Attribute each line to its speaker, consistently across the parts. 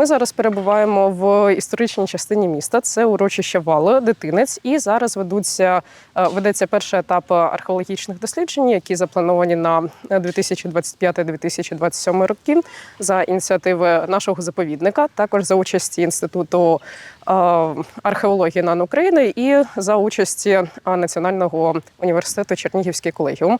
Speaker 1: Ми зараз перебуваємо в історичній частині міста. Це урочище Вало, дитинець. І зараз ведуться е, ведеться перший етап археологічних досліджень, які заплановані на 2025-2027 роки за ініціативи нашого заповідника, також за участі інституту е, археології НАН України і за участі е, Національного університету Чернігівський колегіум.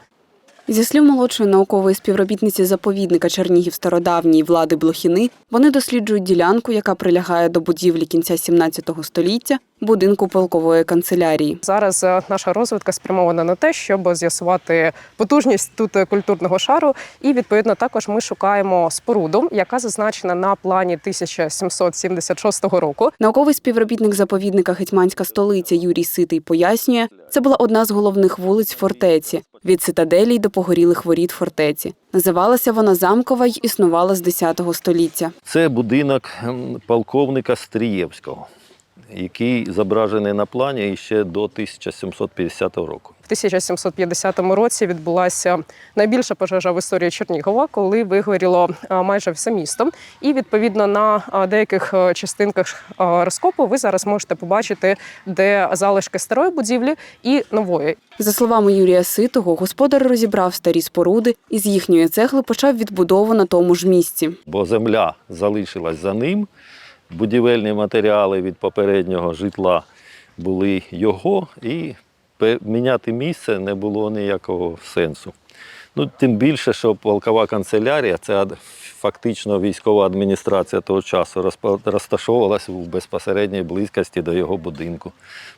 Speaker 2: Зі слів молодшої наукової співробітниці заповідника Чернігів стародавній влади Блохіни, вони досліджують ділянку, яка прилягає до будівлі кінця 17 століття, будинку полкової канцелярії.
Speaker 1: Зараз е, наша розвитка спрямована на те, щоб з'ясувати потужність тут е, культурного шару. І відповідно також ми шукаємо споруду, яка зазначена на плані 1776 року.
Speaker 2: Науковий співробітник заповідника Гетьманська столиця Юрій Ситий пояснює, це була одна з головних вулиць фортеці від цитаделі й до погорілих воріт фортеці. Називалася вона замкова й існувала з 10 століття.
Speaker 3: Це будинок полковника Стрієвського, який зображений на плані ще до 1750 року.
Speaker 1: В 1750 році відбулася найбільша пожежа в історії Чернігова, коли вигоріло майже все місто. І відповідно на деяких е, частинках е, розкопу ви зараз можете побачити, де залишки старої будівлі і нової.
Speaker 2: За словами Юрія Ситого, господар розібрав старі споруди і з їхньої цегли почав відбудову на тому ж місці.
Speaker 3: Бо земля залишилась за ним, будівельні матеріали від попереднього житла були його, і міняти місце не було ніякого сенсу. Ну, тим більше, що полкова канцелярія, це фактично військова адміністрація того часу, розташовувалася в безпосередній близькості до його будинку.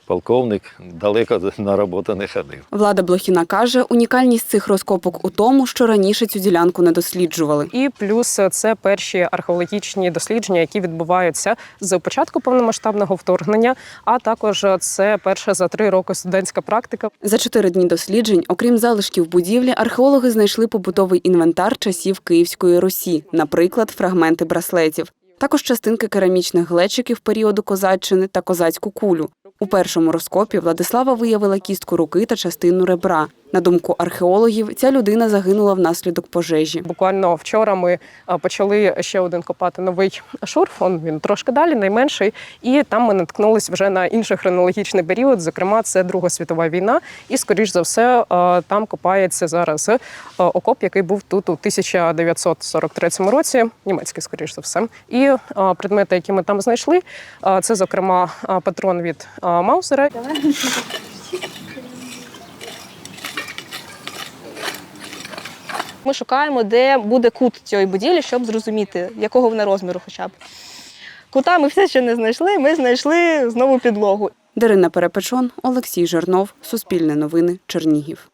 Speaker 3: Полковник далеко на роботу не ходив.
Speaker 2: Влада Блохіна каже, унікальність цих розкопок у тому, що раніше цю ділянку не досліджували.
Speaker 1: І плюс це перші археологічні дослідження, які відбуваються з початку повномасштабного вторгнення. А також це перша за три роки студентська практика.
Speaker 2: За чотири дні досліджень, окрім залишків будівлі, археологи знайшли побутовий інвентар часів Київської Русі, наприклад, фрагменти браслетів. Також частинки керамічних глечиків періоду козаччини та козацьку кулю. У першому розкопі Владислава виявила кістку руки та частину ребра. На думку археологів, ця людина загинула внаслідок пожежі.
Speaker 1: Буквально вчора ми е, почали ще один копати новий шурф. Он він трошки далі, найменший. І там ми наткнулись вже на інший хронологічний період. Зокрема, це Друга світова війна. І, скоріш за все, е, там копається зараз е, окоп, який був тут у 1943 році. Німецький, скоріш за все. І предмети, які ми там знайшли, це зокрема патрон від Маузера.
Speaker 4: Ми шукаємо, де буде кут цієї будівлі, щоб зрозуміти, якого вона розміру хоча б. Кута ми все ще не знайшли, ми знайшли знову підлогу.
Speaker 2: Дарина Перепечон, Олексій Жернов, Суспільне новини, Чернігів.